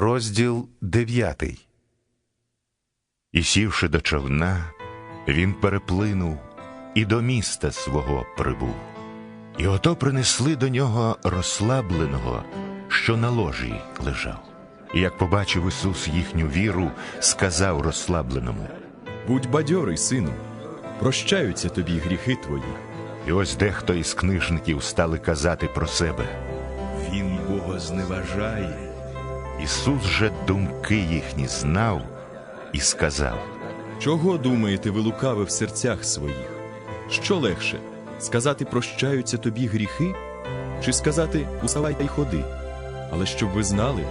Розділ дев'ятий. І сівши до човна, він переплинув і до міста свого прибув. І ото принесли до нього розслабленого, що на ложі лежав. І як побачив Ісус їхню віру, сказав розслабленому. Будь бадьорий, сину, прощаються тобі гріхи твої. І ось дехто із книжників стали казати про себе. Він Бога зневажає. Ісус же думки їхні знав і сказав. Чого думаєте ви лукаве в серцях своїх? Що легше сказати прощаються тобі гріхи, чи сказати уставай та й ходи? Але щоб ви знали,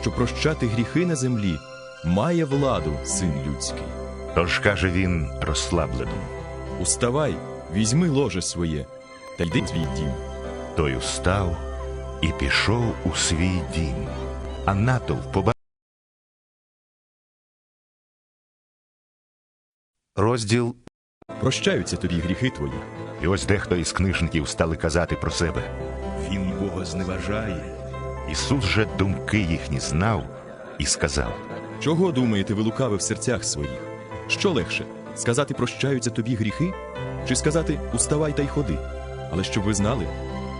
що прощати гріхи на землі має владу син людський. Тож каже він розслабленому. Уставай, візьми ложе своє та йди в твій дім. Той устав і пішов у свій дім, а натовп побачив. Розділ Прощаються тобі гріхи твої. І ось дехто із книжників стали казати про себе. Він Бога зневажає. Ісус же думки їхні знав і сказав. Чого думаєте ви лукаве в серцях своїх? Що легше сказати прощаються тобі гріхи, чи сказати уставай та й ходи? Але щоб ви знали,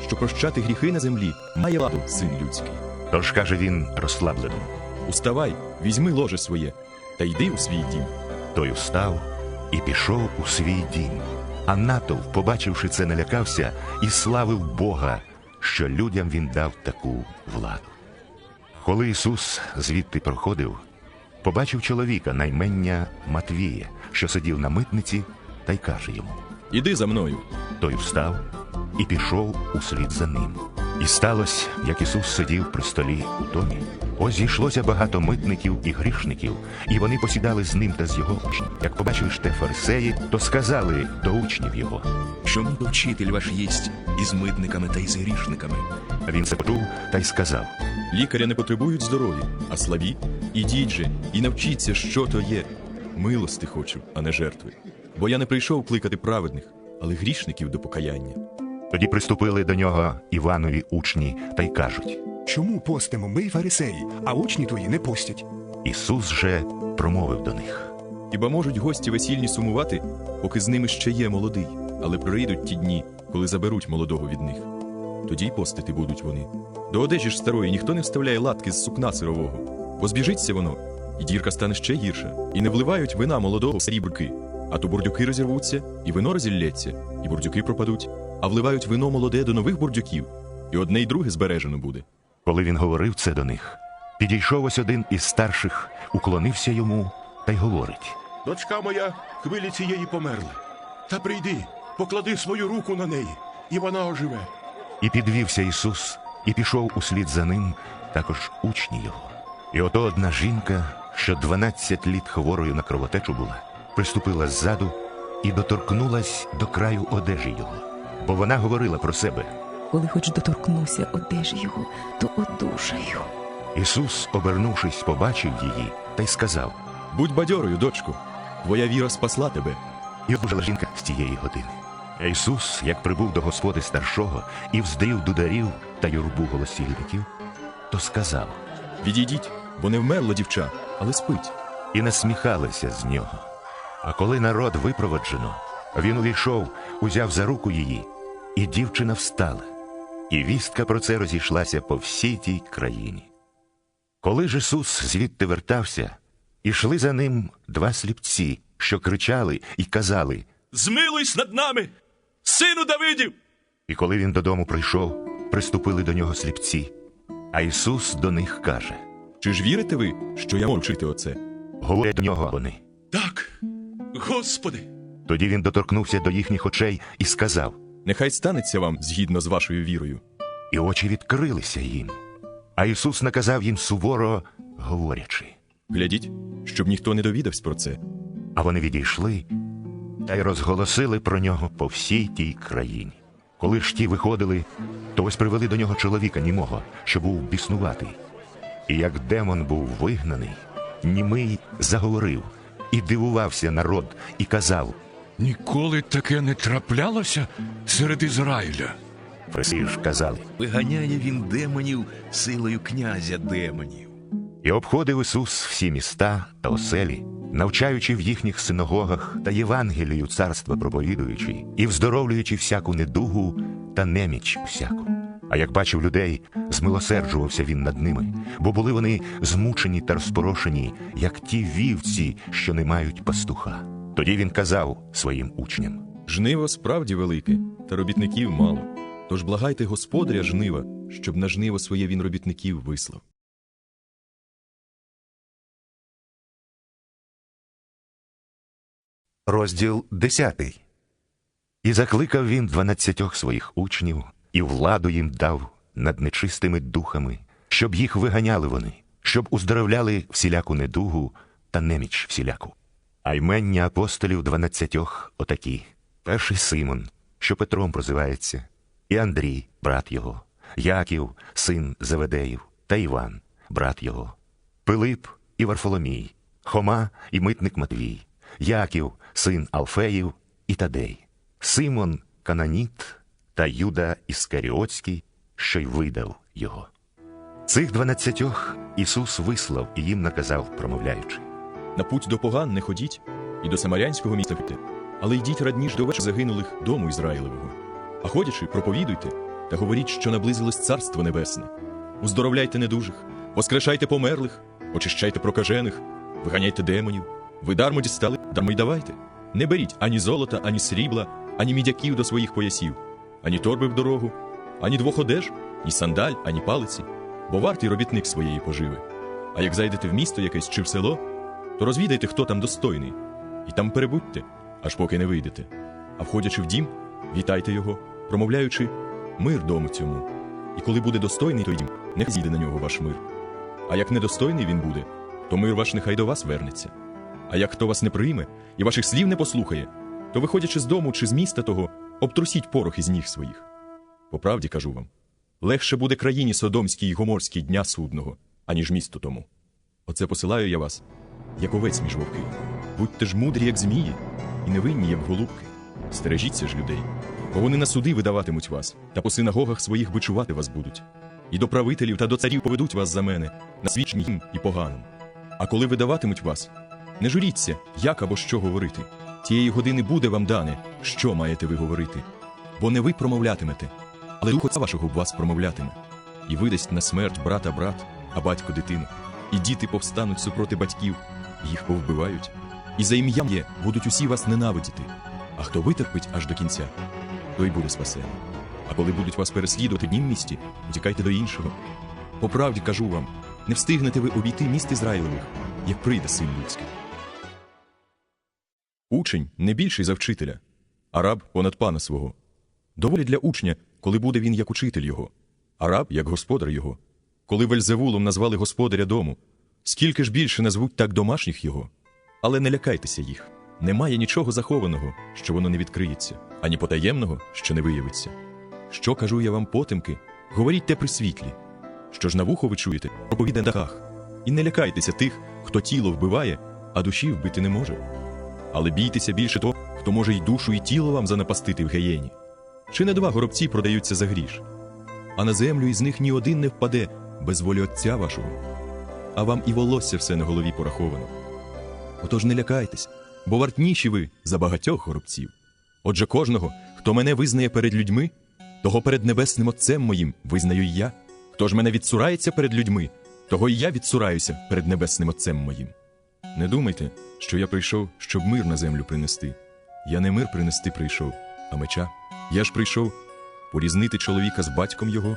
що прощати гріхи на землі має владу син людський. Тож каже він розслабленому. Уставай, візьми ложе своє та йди у свій дім. Той устав і пішов у свій дім. А натовп, побачивши це, налякався і славив Бога, що людям він дав таку владу. Коли Ісус звідти проходив, побачив чоловіка наймення Матвія, що сидів на митниці, та й каже йому. Іди за мною. Той встав і пішов услід за ним. І сталося, як Ісус сидів при столі у домі. Ось зійшлося багато митників і грішників, і вони посідали з ним та з його учнів. Як побачили ж те фарисеї, то сказали до учнів його. Чому то вчитель ваш їсть із митниками та із грішниками? А він це почув та й сказав. Лікаря не потребують здорові, а слабі. Ідіть же і навчіться, що то є. Милости хочу, а не жертви. Бо я не прийшов кликати праведних, але грішників до покаяння. Тоді приступили до нього Іванові учні та й кажуть. Чому постимо ми фарисеї, а учні твої не постять? Ісус же промовив до них. Хіба можуть гості весільні сумувати, поки з ними ще є молодий, але прийдуть ті дні, коли заберуть молодого від них. Тоді й постити будуть вони. До одежі ж старої ніхто не вставляє латки з сукна сирового, бо збіжиться воно, і дірка стане ще гірша, і не вливають вина молодого в старі. А то бурдюки розірвуться, і вино розілється, і бурдюки пропадуть, а вливають вино молоде до нових бурдюків, і одне й друге збережено буде. Коли він говорив це до них, підійшов ось один із старших, уклонився йому та й говорить. Дочка моя хвилі цієї померла. Та прийди, поклади свою руку на неї, і вона оживе. І підвівся Ісус, і пішов услід за ним також учні його. І ото одна жінка, що дванадцять літ хворою на кровотечу була, приступила ззаду і доторкнулась до краю одежі його, бо вона говорила про себе. Коли хоч доторкнуся одежі його, то одужаю. Ісус, обернувшись, побачив її та й сказав, Будь бадьорою, дочко, твоя віра спасла тебе. і одужала жінка з тієї години. Ісус, як прибув до господи старшого і вздрів дударів та юрбу голосільників, то сказав, Відійдіть, бо не вмерла дівча, але спить. і насміхалися з нього. А коли народ випроводжено, він увійшов, узяв за руку її, і дівчина встала. І вістка про це розійшлася по всій тій країні. Коли ж Ісус звідти вертався, ішли за ним два сліпці, що кричали і казали. Змилуйсь над нами, сину Давидів! І коли він додому прийшов, приступили до нього сліпці. А Ісус до них каже: Чи ж вірите ви, що я можу вчити оце? говорять до нього вони. Так, Господи, Тоді він доторкнувся до їхніх очей і сказав, Нехай станеться вам згідно з вашою вірою. і очі відкрилися їм. А Ісус наказав їм суворо, говорячи. Глядіть, щоб ніхто не довідався про це. А вони відійшли та й розголосили про нього по всій тій країні. Коли ж ті виходили, то ось привели до нього чоловіка німого, що був біснуватий. І як демон був вигнаний, німий заговорив і дивувався народ, і казав: Ніколи таке не траплялося серед Ізраїля. Ж казали, виганяє він демонів силою князя демонів. І обходив Ісус всі міста та оселі, навчаючи в їхніх синагогах та Євангелію царства проповідуючи, і вздоровлюючи всяку недугу та неміч всяку. А як бачив людей, змилосерджувався він над ними, бо були вони змучені та розпорошені, як ті вівці, що не мають пастуха. Тоді він казав своїм учням: Жниво справді велике, та робітників мало. Тож благайте господаря жнива, щоб на жниво своє він робітників вислав. Розділ 10. І закликав він дванадцятьох своїх учнів, і владу їм дав над нечистими духами, щоб їх виганяли вони, щоб уздоровляли всіляку недугу та неміч всіляку. А ймення апостолів дванадцятьох отакі: перший Симон, що Петром прозивається, і Андрій, брат його, Яків, син Заведеїв, та Іван, брат його, Пилип і Варфоломій, Хома і митник Матвій, Яків, син Алфеїв і Тадей, Симон Кананіт та Юда Іскаріотський, що й видав його. Цих дванадцятьох Ісус вислав і їм наказав, промовляючи. На путь до поган не ходіть і до самарянського міста ходьте, але йдіть радніш до вечора загинулих дому Ізраїлевого. А ходячи, проповідуйте та говоріть, що наблизилось Царство Небесне. Уздоровляйте недужих, воскрешайте померлих, очищайте прокажених, виганяйте демонів. Ви дармо дістали, дармо й давайте. Не беріть ані золота, ані срібла, ані мідяків до своїх поясів, ані торби в дорогу, ані двох одеж, ні сандаль, ані палиці, бо вартий робітник своєї поживи. А як зайдете в місто якесь чи в село, то розвідайте, хто там достойний, і там перебудьте, аж поки не вийдете. А входячи в дім, вітайте його, промовляючи мир дому цьому. І коли буде достойний той дім, нехай зійде на нього ваш мир. А як недостойний він буде, то мир ваш нехай до вас вернеться. А як хто вас не прийме і ваших слів не послухає, то, виходячи з дому чи з міста того, обтрусіть порох із ніг своїх. По правді кажу вам, легше буде країні Содомській й Гоморській дня судного, аніж місту тому. Оце посилаю я вас, як овець між вовки. Будьте ж мудрі, як змії, і невинні, як голубки. Стережіться ж людей, бо вони на суди видаватимуть вас, та по синагогах своїх бичувати вас будуть. І до правителів та до царів поведуть вас за мене, на свідчення їм і поганим. А коли видаватимуть вас, не журіться, як або що говорити. Тієї години буде вам дане, що маєте ви говорити. Бо не ви промовлятимете, але дух вашого в вас промовлятиме. І видасть на смерть брата брат, а батько дитину. І діти повстануть супроти батьків, їх повбивають. І за ім'ям є будуть усі вас ненавидіти. А хто витерпить аж до кінця, той буде спасений. А коли будуть вас переслідувати в однім місті, утікайте до іншого. По правді кажу вам, не встигнете ви обійти міст Ізраїлевих, як прийде син людський. Учень не більший за вчителя, а раб понад пана свого. Доволі для учня, коли буде він як учитель його, а раб як господар його. Коли Вельзевулом назвали господаря дому, скільки ж більше назвуть так домашніх його. Але не лякайтеся їх. Немає нічого захованого, що воно не відкриється, ані потаємного, що не виявиться. Що кажу я вам потемки, говоріть те при світлі. Що ж на вухо ви чуєте, проповіде на дахах. І не лякайтеся тих, хто тіло вбиває, а душі вбити не може. Але бійтеся більше того, хто може й душу, і тіло вам занапастити в геєні. Чи не два горобці продаються за гріш? А на землю із них ні один не впаде без волі Отця вашого. А вам і волосся все на голові пораховано. Отож не лякайтесь, бо вартніші ви за багатьох горобців. Отже, кожного, хто мене визнає перед людьми, того перед небесним Отцем моїм визнаю й я. Хто ж мене відсурається перед людьми, того і я відсураюся перед небесним Отцем моїм. Не думайте, що я прийшов, щоб мир на землю принести. Я не мир принести прийшов, а меча. Я ж прийшов порізнити чоловіка з батьком його,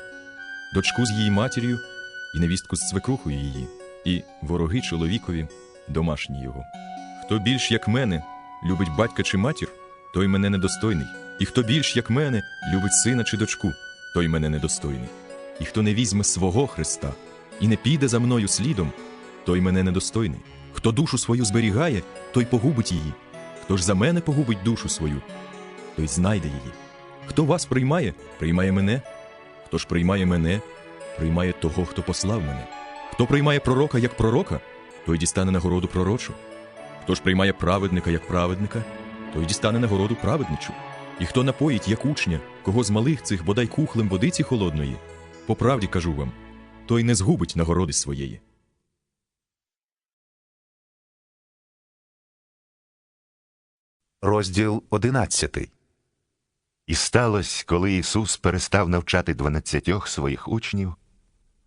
дочку з її матір'ю і невістку з цвекрухою її, і вороги чоловікові, домашні його. Хто більш як мене любить батька чи матір, той мене недостойний. І хто більш як мене любить сина чи дочку, той мене недостойний. І хто не візьме свого Христа і не піде за мною слідом, той мене недостойний. Хто душу свою зберігає, той погубить її. Хто ж за мене погубить душу свою, той знайде її. Хто вас приймає, приймає мене. Хто ж приймає мене, приймає того, хто послав мене. Хто приймає пророка як пророка, той дістане нагороду пророчу. Хто ж приймає праведника як праведника, той дістане нагороду праведничу. І хто напоїть, як учня, кого з малих цих бодай кухлем водиці холодної, по правді кажу вам, той не згубить нагороди своєї. Розділ 11 і сталося, коли Ісус перестав навчати дванадцятьох своїх учнів,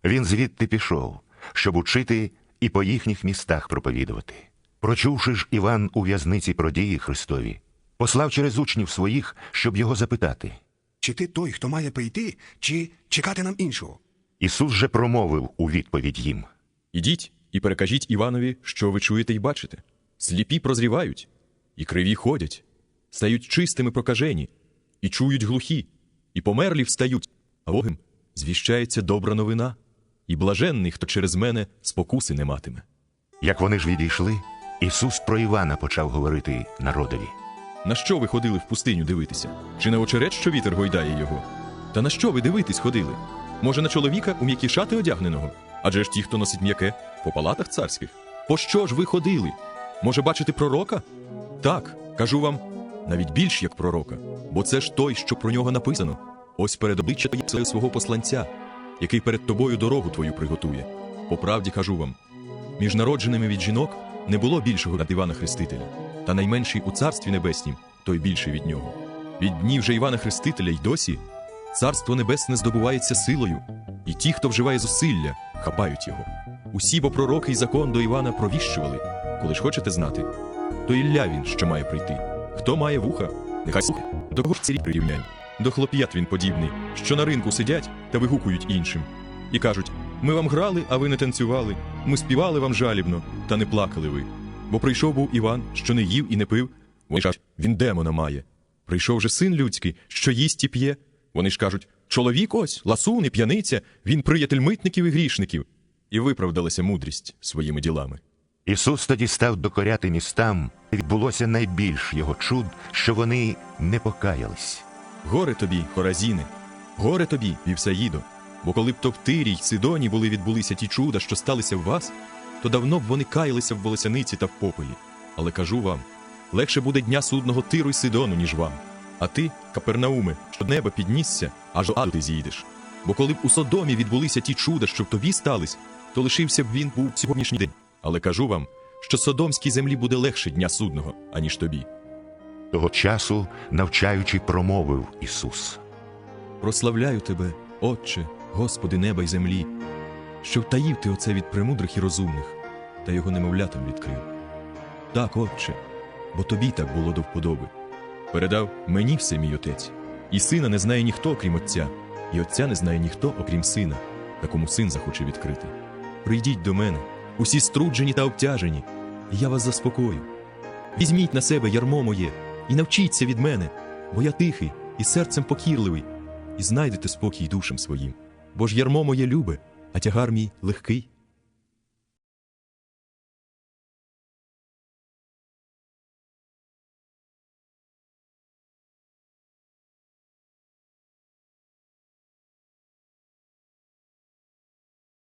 Він звідти пішов, щоб учити і по їхніх містах проповідувати. Прочувши ж Іван у в'язниці про дії Христові, послав через учнів своїх, щоб його запитати. Чи ти той, хто має прийти, чи чекати нам іншого? Ісус же промовив у відповідь їм. Ідіть і перекажіть Іванові, що ви чуєте і бачите. Сліпі прозрівають, і криві ходять, стають чистими прокажені, і чують глухі, і померлі встають, а Богим звіщається добра новина, і блаженний, хто через мене спокуси не матиме. Як вони ж відійшли, Ісус про Івана почав говорити народові. На що ви ходили в пустиню дивитися? Чи на очерет, що вітер гойдає його? Та на що ви дивитись ходили? Може, на чоловіка у м'які шати одягненого? Адже ж ті, хто носить м'яке, по палатах царських. По що ж ви ходили? Може, бачити пророка? Так, кажу вам, навіть більш як пророка, бо це ж той, що про нього написано. Ось перед обличчя твоє свого посланця, який перед тобою дорогу твою приготує. По правді кажу вам, між народженими від жінок не було більшого від Івана Хрестителя, та найменший у царстві небеснім, той більший від нього. Від днів же Івана Хрестителя й досі царство небесне здобувається силою, і ті, хто вживає зусилля, хапають його. Усі бо пророки й закон до Івана провіщували. Коли ж хочете знати, то Ілля він, що має прийти. Хто має вуха, нехай слухає. До кого ж царі прирівняй? До хлоп'ят він подібний, що на ринку сидять та вигукують іншим. І кажуть: ми вам грали, а ви не танцювали, ми співали вам жалібно, та не плакали ви. Бо прийшов був Іван, що не їв і не пив, вони кажуть, він демона має. Прийшов же син людський, що їсть і п'є. Вони ж кажуть, чоловік ось, ласун і п'яниця, він приятель митників і грішників. І виправдалася мудрість своїми ділами. Ісус тоді став докоряти містам, і відбулося найбільш його чуд, що вони не покаялись. Горе тобі, Хоразіне, горе тобі, Вівсаїдо, бо коли б то в Тирі й Сидоні були відбулися ті чуда, що сталися в вас, то давно б вони каялися в волосяниці та в попелі. Але кажу вам, легше буде дня судного Тиру й Сидону, ніж вам. А ти, Капернауме, що неба піднісся, аж до аду ти зійдеш. Бо коли б у Содомі відбулися ті чуда, що в тобі стались, то лишився б він був сьогоднішній день. Але кажу вам, що Содомській землі буде легше дня судного, аніж тобі. Того часу, навчаючи, промовив Ісус. Прославляю тебе, Отче, Господи неба й землі, що втаїв ти оце від премудрих і розумних, та його немовлятам відкрив. Так, Отче, бо тобі так було до вподоби. Передав мені все мій отець, і сина не знає ніхто, окрім Отця, і Отця не знає ніхто, окрім сина, такому син захоче відкрити. Прийдіть до мене, усі струджені та обтяжені, і я вас заспокою. Візьміть на себе ярмо моє і навчіться від мене, бо я тихий і серцем покірливий, і знайдете спокій душам своїм. Бо ж ярмо моє любе, а тягар мій легкий.